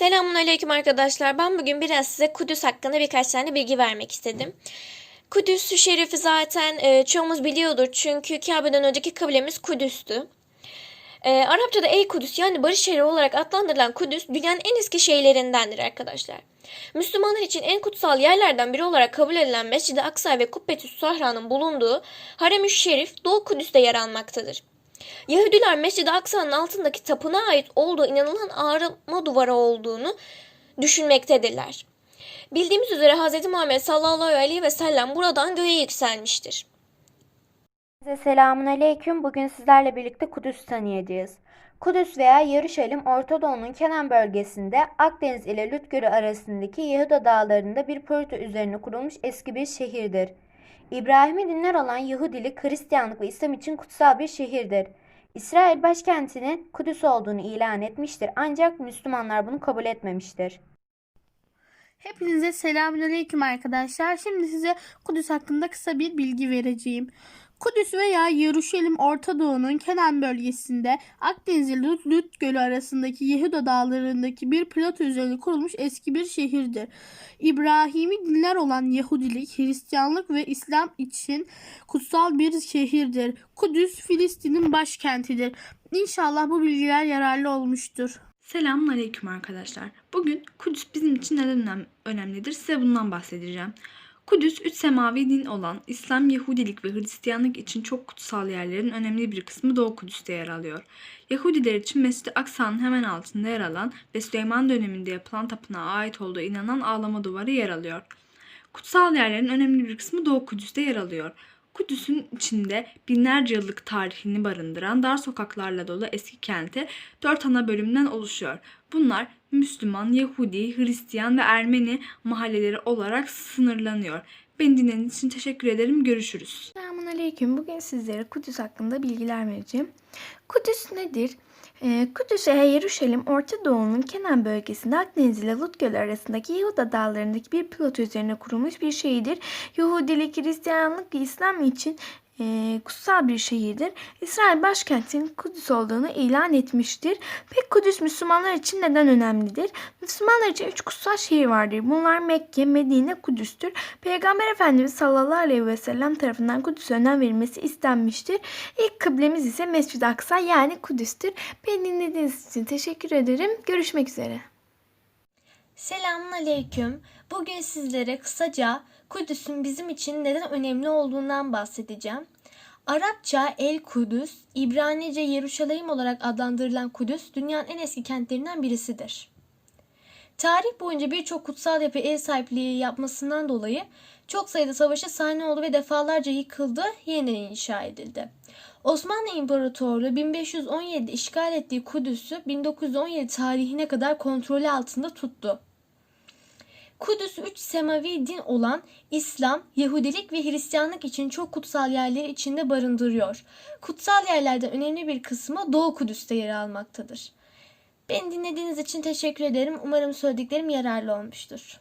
Selamun aleyküm arkadaşlar. Ben bugün biraz size Kudüs hakkında birkaç tane bilgi vermek istedim. Kudüs şerifi zaten e, çoğumuz biliyordur. Çünkü Kabe'den önceki kabilemiz Kudüs'tü. E, Arapçada Ey Kudüs yani barış şehri olarak adlandırılan Kudüs dünyanın en eski şehirlerindendir arkadaşlar. Müslümanlar için en kutsal yerlerden biri olarak kabul edilen Mescid-i Aksa ve Kubbetüs Sahra'nın bulunduğu Harem-ü Şerif Doğu Kudüs'te yer almaktadır. Yahudiler Mescid-i Aksa'nın altındaki tapınağa ait olduğu inanılan ağrıma duvarı olduğunu düşünmektedirler. Bildiğimiz üzere Hz. Muhammed sallallahu aleyhi ve sellem buradan göğe yükselmiştir. Herkese Selamun Aleyküm. Bugün sizlerle birlikte Kudüs tanıyacağız. Kudüs veya Yarışelim Orta Doğu'nun Kenan bölgesinde Akdeniz ile Lüt Gölü arasındaki Yehuda dağlarında bir proto üzerine kurulmuş eski bir şehirdir. İbrahim'i dinler olan Yahudilik, Hristiyanlık ve İslam için kutsal bir şehirdir. İsrail başkentinin Kudüs olduğunu ilan etmiştir ancak Müslümanlar bunu kabul etmemiştir. Hepinize selamünaleyküm arkadaşlar. Şimdi size Kudüs hakkında kısa bir bilgi vereceğim. Kudüs veya Yeruşalim Orta Doğu'nun Kenan bölgesinde Akdeniz ile Lut Gölü arasındaki Yehuda dağlarındaki bir plato üzerine kurulmuş eski bir şehirdir. İbrahim'i dinler olan Yahudilik, Hristiyanlık ve İslam için kutsal bir şehirdir. Kudüs Filistin'in başkentidir. İnşallah bu bilgiler yararlı olmuştur. Selamun Aleyküm arkadaşlar. Bugün Kudüs bizim için neden önem- önemlidir size bundan bahsedeceğim. Kudüs, üç semavi din olan İslam, Yahudilik ve Hristiyanlık için çok kutsal yerlerin önemli bir kısmı Doğu Kudüs'te yer alıyor. Yahudiler için Mescid-i Aksa'nın hemen altında yer alan ve Süleyman döneminde yapılan tapınağa ait olduğu inanan ağlama duvarı yer alıyor. Kutsal yerlerin önemli bir kısmı Doğu Kudüs'te yer alıyor. Kudüs'ün içinde binlerce yıllık tarihini barındıran dar sokaklarla dolu eski kenti dört ana bölümden oluşuyor. Bunlar Müslüman, Yahudi, Hristiyan ve Ermeni mahalleleri olarak sınırlanıyor. Beni dinlediğiniz için teşekkür ederim. Görüşürüz. Selamünaleyküm. Bugün sizlere Kudüs hakkında bilgiler vereceğim. Kudüs nedir? Ee, Kudüs veya Yeruşalim Orta Doğu'nun Kenan bölgesinde Akdeniz ile Lut Gölü arasındaki Yehuda dağlarındaki bir plato üzerine kurulmuş bir şehirdir. Yahudilik, Hristiyanlık ve İslam için e, kutsal bir şehirdir. İsrail başkentinin Kudüs olduğunu ilan etmiştir. Peki Kudüs Müslümanlar için neden önemlidir? Müslümanlar için üç kutsal şehir vardır. Bunlar Mekke, Medine, Kudüs'tür. Peygamber Efendimiz sallallahu aleyhi ve sellem tarafından Kudüs'e önem verilmesi istenmiştir. İlk kıblemiz ise Mescid-i Aksa yani Kudüs'tür. Beni dinlediğiniz için teşekkür ederim. Görüşmek üzere. Selamun aleyküm. Bugün sizlere kısaca Kudüs'ün bizim için neden önemli olduğundan bahsedeceğim. Arapça El Kudüs, İbranice Yeruşalayim olarak adlandırılan Kudüs dünyanın en eski kentlerinden birisidir. Tarih boyunca birçok kutsal yapı ev sahipliği yapmasından dolayı çok sayıda savaşa sahne oldu ve defalarca yıkıldı, yeniden inşa edildi. Osmanlı İmparatorluğu 1517 işgal ettiği Kudüs'ü 1917 tarihine kadar kontrolü altında tuttu. Kudüs üç semavi din olan İslam, Yahudilik ve Hristiyanlık için çok kutsal yerleri içinde barındırıyor. Kutsal yerlerden önemli bir kısmı Doğu Kudüs'te yer almaktadır. Beni dinlediğiniz için teşekkür ederim. Umarım söylediklerim yararlı olmuştur.